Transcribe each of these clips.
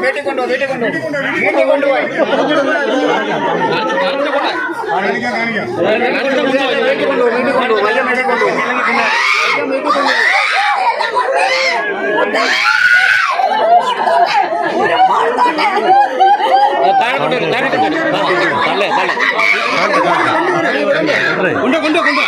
വീട്ടിൽ കൊണ്ടോ വീട്ടിൽ കൊണ്ടോ വീട്ടിൽ കൊണ്ടുപോയി വീട്ടിൽ കൊണ്ടോ വീട്ടിൽ കൊണ്ടോ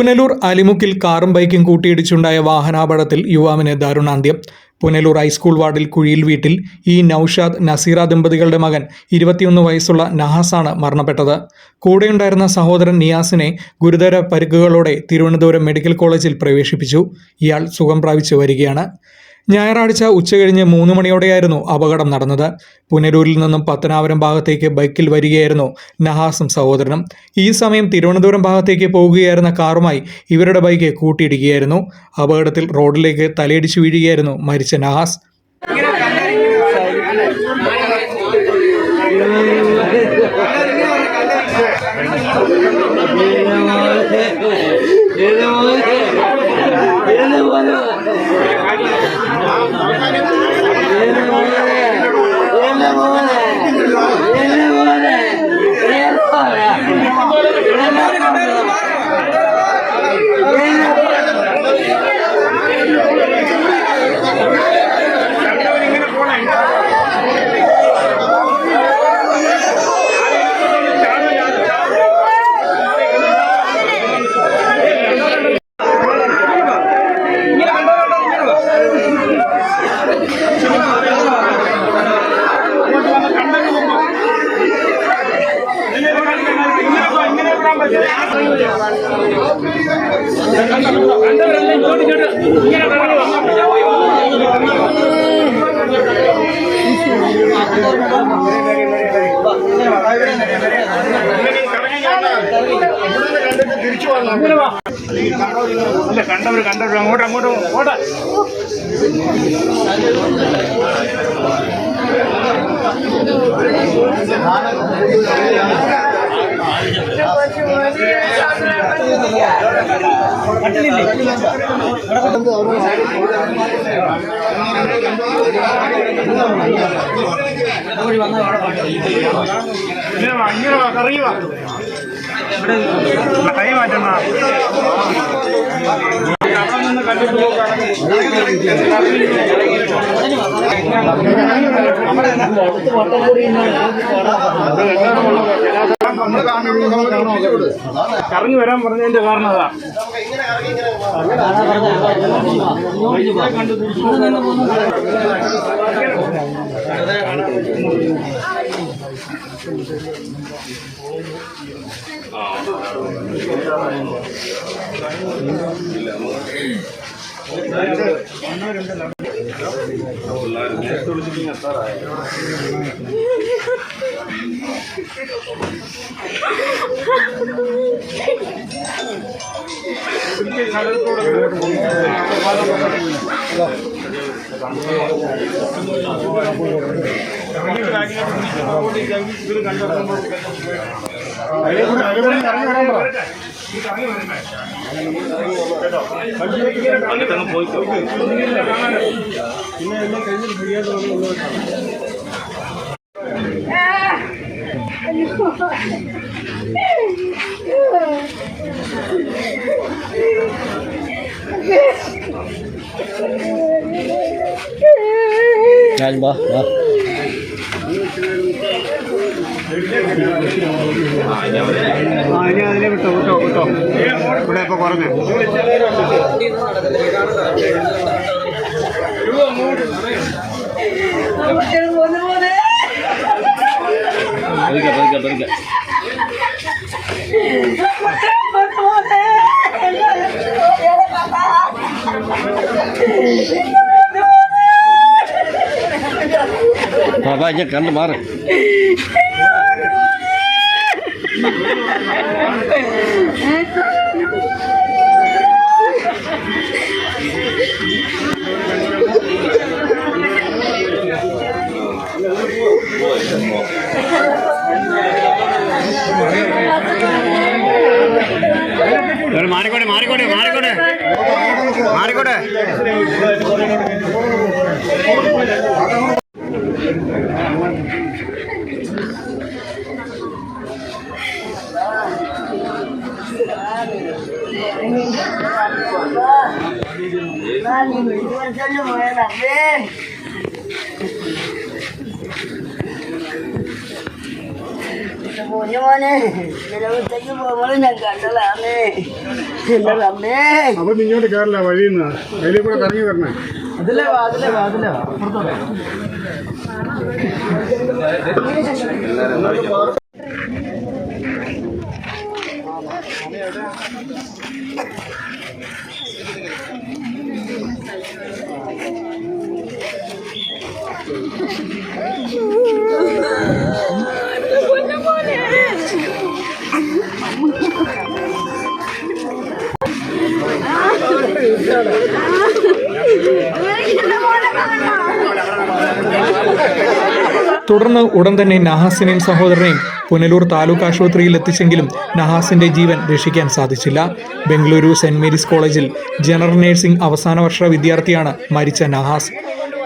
പുനലൂർ അലിമുക്കിൽ കാറും ബൈക്കും കൂട്ടിയിടിച്ചുണ്ടായ വാഹനാപകടത്തിൽ യുവാവിന് ദാരുണാന്ത്യം. പുനലൂർ ഹൈസ്കൂൾ വാർഡിൽ കുഴിയിൽ വീട്ടിൽ ഈ നൌഷാദ് നസീറ ദമ്പതികളുടെ മകൻ ഇരുപത്തിയൊന്ന് വയസ്സുള്ള നഹാസാണ് മരണപ്പെട്ടത്. കൂടെയുണ്ടായിരുന്ന സഹോദരൻ നിയാസിനെ ഗുരുതര പരിക്കുകളോടെ തിരുവനന്തപുരം മെഡിക്കൽ കോളേജിൽ പ്രവേശിപ്പിച്ചു. ഇയാൾ സുഖം പ്രാപിച്ചു വരികയാണ്. ഞായറാഴ്ച ഉച്ചകഴിഞ്ഞ് മൂന്ന് മണിയോടെയായിരുന്നു അപകടം നടന്നത്. പുനരൂരിൽ നിന്നും പത്തനാപുരം ഭാഗത്തേക്ക് ബൈക്കിൽ വരികയായിരുന്നു നഹാസും സഹോദരനും. ഈ സമയം തിരുവനന്തപുരം ഭാഗത്തേക്ക് പോകുകയായിരുന്ന കാറുമായി ഇവരുടെ ബൈക്ക് കൂട്ടിയിടുകയായിരുന്നു അപകടത്തിൽ റോഡിലേക്ക് തലയിടിച്ചു വീഴുകയായിരുന്നു മരിച്ച നഹാസ്. കണ്ടവർ കണ്ടവർ അങ്ങോട്ട് അങ്ങോട്ട് ഓടാ കറിയുവാ ഇവിടെ കൈ വാ, കറങ്ങി വരാൻ പറഞ്ഞതിന്റെ കാരണം അതാ. നിന്ന് കണ്ടിട്ട് കറങ്ങി വരാൻ പറഞ്ഞതിന്റെ പിന്നെ എല്ലാം കഴിഞ്ഞ് വാ വാ കാണുമ്പോൾ അതിനെ വിട്ടോ വിട്ടോ വിട്ടോ. ഇവിടെ ഇപ്പോൾ കുറഞ്ഞു. പതുക്കെ പതുക്കെ പതുക്കെ. Thank you. அப்பா இங்கே கண்டு மாறு மாறிக்கோடு மாறிக்கோடு. மாறிக்கோடு. மாறிக்கோடு. അപ്പൊ ഇങ്ങോട്ട് കയറില്ല വഴിയിൽ നിന്ന്. അതിലേ കൂടെ കറങ്ങി വരണേ. അതിലേ വാ അതിലെ വാ. അതിലെ വാ തുടർന്ന് ഉടൻ തന്നെ നഹാസിനെയും സഹോദരനെയും പുനലൂർ താലൂക്ക് ആശുപത്രിയിൽ എത്തിച്ചെങ്കിലും നഹാസിന്റെ ജീവൻ രക്ഷിക്കാൻ സാധിച്ചില്ല. ബംഗളൂരു സെന്റ് മേരീസ് കോളേജിൽ ജനറൽ നഴ്സിംഗ് അവസാന വർഷ വിദ്യാർത്ഥിയാണ് മരിച്ച നഹാസ്.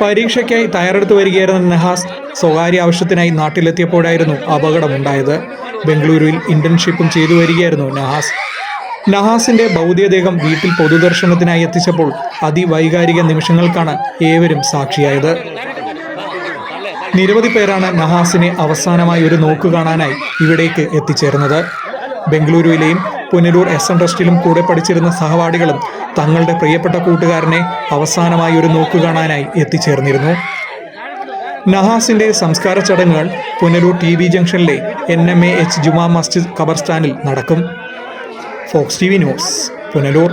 പരീക്ഷയ്ക്കായി തയ്യാറെടുത്ത് വരികയായിരുന്ന നഹാസ് സ്വകാര്യ ആവശ്യത്തിനായി നാട്ടിലെത്തിയപ്പോഴായിരുന്നു അപകടമുണ്ടായത്. ബംഗളൂരുവിൽ ഇന്റേൺഷിപ്പും ചെയ്തു വരികയായിരുന്നു നഹാസ്. നഹാസിന്റെ ഭൗതികദേഹം വീട്ടിൽ പൊതുദർശനത്തിനായി എത്തിച്ചപ്പോൾ അതിവൈകാരിക നിമിഷങ്ങൾക്കാണ് ഏവരും സാക്ഷിയായത്. നിരവധി പേരാണ് നഹാസിനെ അവസാനമായി ഒരു നോക്ക് കാണാനായി ഇവിടേക്ക് എത്തിച്ചേർന്നത്. ബംഗളൂരുവിലെയും പുനലൂർ എസ് എൻ ട്രസ്റ്റിലും കൂടെ പഠിച്ചിരുന്ന സഹപാഠികളും തങ്ങളുടെ പ്രിയപ്പെട്ട കൂട്ടുകാരനെ അവസാനമായി ഒരു നോക്ക് കാണാനായി എത്തിച്ചേർന്നിരുന്നു. നഹാസിന്റെ സംസ്കാര ചടങ്ങുകൾ പുനലൂർ ടി ബി ജംഗ്ഷനിലെ N M A H Juma Masjid ഖബർസ്ഥാനിൽ നടക്കും. Fox T V news Punalur.